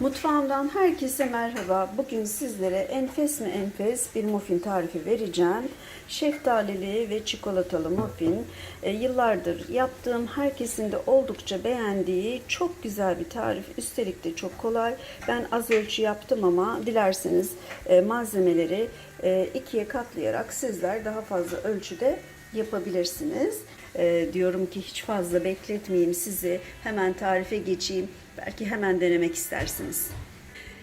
Mutfağımdan herkese merhaba. Bugün sizlere enfes mi enfes bir muffin tarifi vereceğim. Şeftalili ve çikolatalı muffin. E, yıllardır yaptığım, herkesin de oldukça beğendiği çok güzel bir tarif. Üstelik de çok kolay. Ben az ölçü yaptım ama dilerseniz e, malzemeleri e, ikiye katlayarak sizler daha fazla ölçüde yapabilirsiniz. E, diyorum ki hiç fazla bekletmeyeyim sizi. Hemen tarife geçeyim. Belki hemen denemek istersiniz.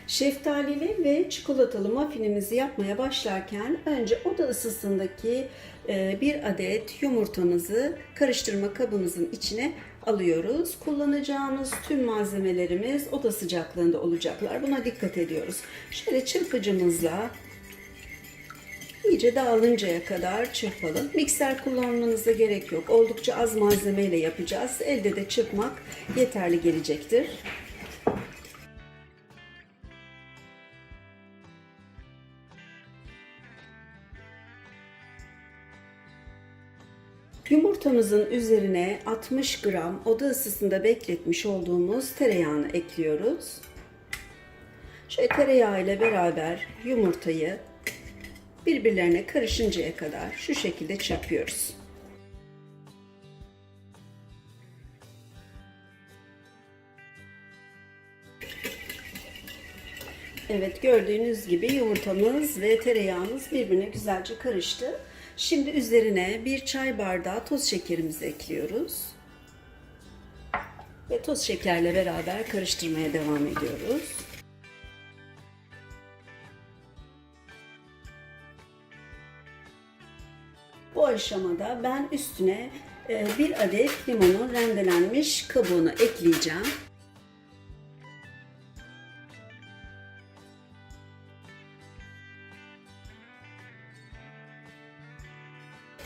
Şeftalili ve çikolatalı muffinimizi yapmaya başlarken önce oda ısısındaki e, bir adet yumurtamızı karıştırma kabımızın içine alıyoruz. Kullanacağımız tüm malzemelerimiz oda sıcaklığında olacaklar. Buna dikkat ediyoruz. Şöyle çırpıcımızla iyice dağılıncaya kadar çırpalım. Mikser kullanmanıza gerek yok. Oldukça az malzemeyle yapacağız. Elde de çırpmak yeterli gelecektir. Yumurtamızın üzerine 60 gram oda ısısında bekletmiş olduğumuz tereyağını ekliyoruz. Şöyle tereyağı ile beraber yumurtayı birbirlerine karışıncaya kadar şu şekilde çırpıyoruz. Evet gördüğünüz gibi yumurtamız ve tereyağımız birbirine güzelce karıştı. Şimdi üzerine bir çay bardağı toz şekerimizi ekliyoruz. Ve toz şekerle beraber karıştırmaya devam ediyoruz. Bu aşamada ben üstüne e, bir adet limonun rendelenmiş kabuğunu ekleyeceğim.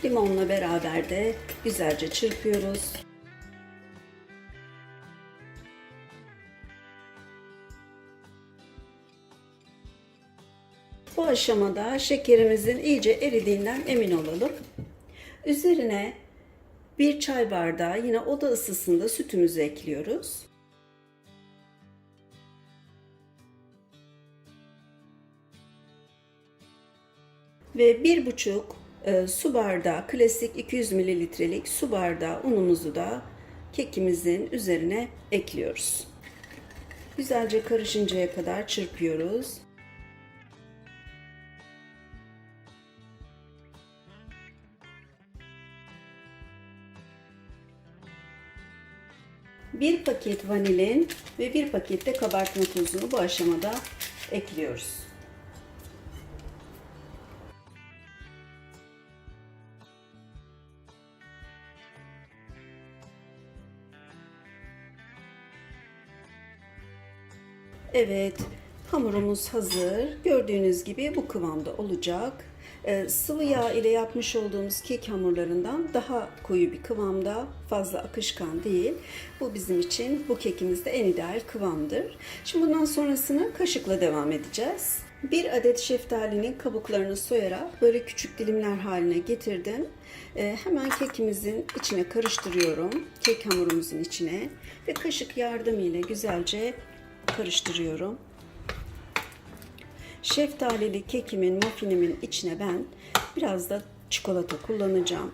Limonla beraber de güzelce çırpıyoruz. Bu aşamada şekerimizin iyice eridiğinden emin olalım. Üzerine bir çay bardağı yine oda ısısında sütümüzü ekliyoruz. Ve bir buçuk e, su bardağı klasik 200 mililitrelik su bardağı unumuzu da kekimizin üzerine ekliyoruz. Güzelce karışıncaya kadar çırpıyoruz. Bir paket vanilin ve bir paket de kabartma tozunu bu aşamada ekliyoruz. Evet, hamurumuz hazır. Gördüğünüz gibi bu kıvamda olacak. Ee, sıvı yağ ile yapmış olduğumuz kek hamurlarından daha koyu bir kıvamda, fazla akışkan değil. Bu bizim için bu kekimizde en ideal kıvamdır. Şimdi bundan sonrasını kaşıkla devam edeceğiz. Bir adet şeftalinin kabuklarını soyarak böyle küçük dilimler haline getirdim. Ee, hemen kekimizin içine karıştırıyorum. Kek hamurumuzun içine ve kaşık yardımıyla güzelce karıştırıyorum. Şeftalili kekimin, muffinimin içine ben biraz da çikolata kullanacağım.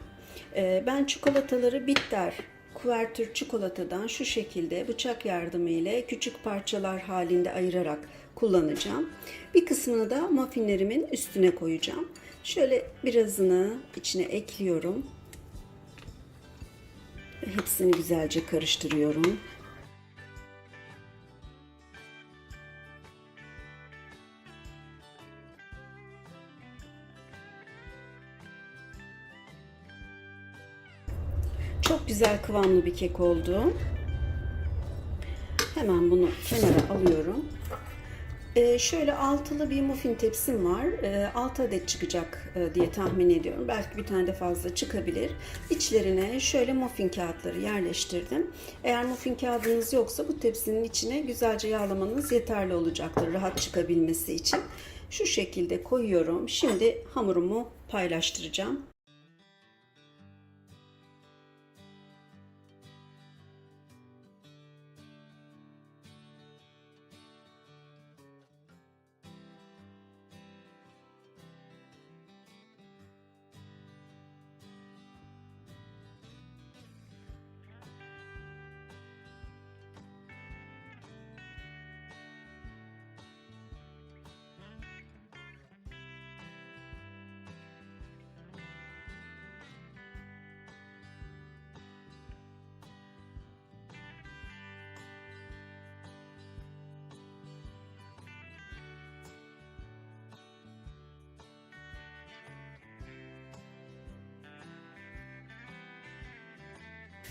Ee, ben çikolataları bitter, kuvertür çikolatadan şu şekilde bıçak yardımıyla küçük parçalar halinde ayırarak kullanacağım. Bir kısmını da muffinlerimin üstüne koyacağım. Şöyle birazını içine ekliyorum. Hepsini güzelce karıştırıyorum. Çok güzel kıvamlı bir kek oldu. Hemen bunu kenara alıyorum. Ee, şöyle altılı bir muffin tepsim var. Ee, 6 adet çıkacak e, diye tahmin ediyorum. Belki bir tane de fazla çıkabilir. İçlerine şöyle muffin kağıtları yerleştirdim. Eğer muffin kağıdınız yoksa bu tepsinin içine güzelce yağlamanız yeterli olacaktır. Rahat çıkabilmesi için. Şu şekilde koyuyorum. Şimdi hamurumu paylaştıracağım.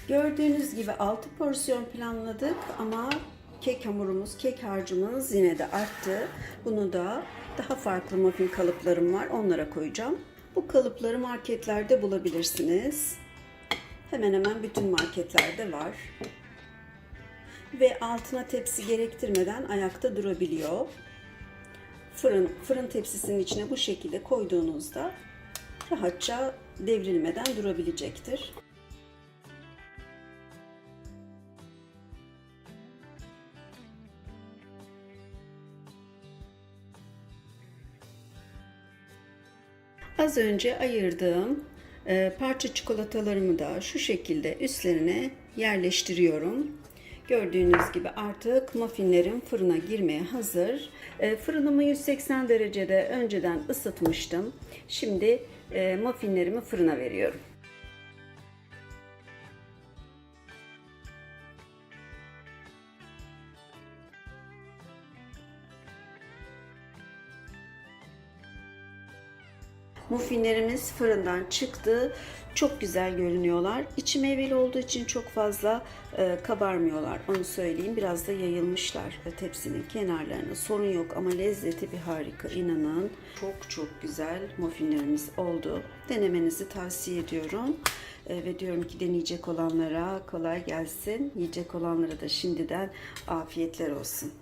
Gördüğünüz gibi 6 porsiyon planladık ama kek hamurumuz, kek harcımız yine de arttı. Bunu da daha farklı muffin kalıplarım var. Onlara koyacağım. Bu kalıpları marketlerde bulabilirsiniz. Hemen hemen bütün marketlerde var. Ve altına tepsi gerektirmeden ayakta durabiliyor. Fırın, fırın tepsisinin içine bu şekilde koyduğunuzda rahatça devrilmeden durabilecektir. Az önce ayırdığım e, parça çikolatalarımı da şu şekilde üstlerine yerleştiriyorum. Gördüğünüz gibi artık muffinlerim fırına girmeye hazır. E, fırınımı 180 derecede önceden ısıtmıştım. Şimdi e, muffinlerimi fırına veriyorum. Muffinlerimiz fırından çıktı. Çok güzel görünüyorlar. İçi meyveli olduğu için çok fazla e, kabarmıyorlar. Onu söyleyeyim. Biraz da yayılmışlar tepsinin kenarlarına. Sorun yok ama lezzeti bir harika. İnanın. Çok çok güzel muffinlerimiz oldu. Denemenizi tavsiye ediyorum. E, ve diyorum ki deneyecek olanlara kolay gelsin. Yiyecek olanlara da şimdiden afiyetler olsun.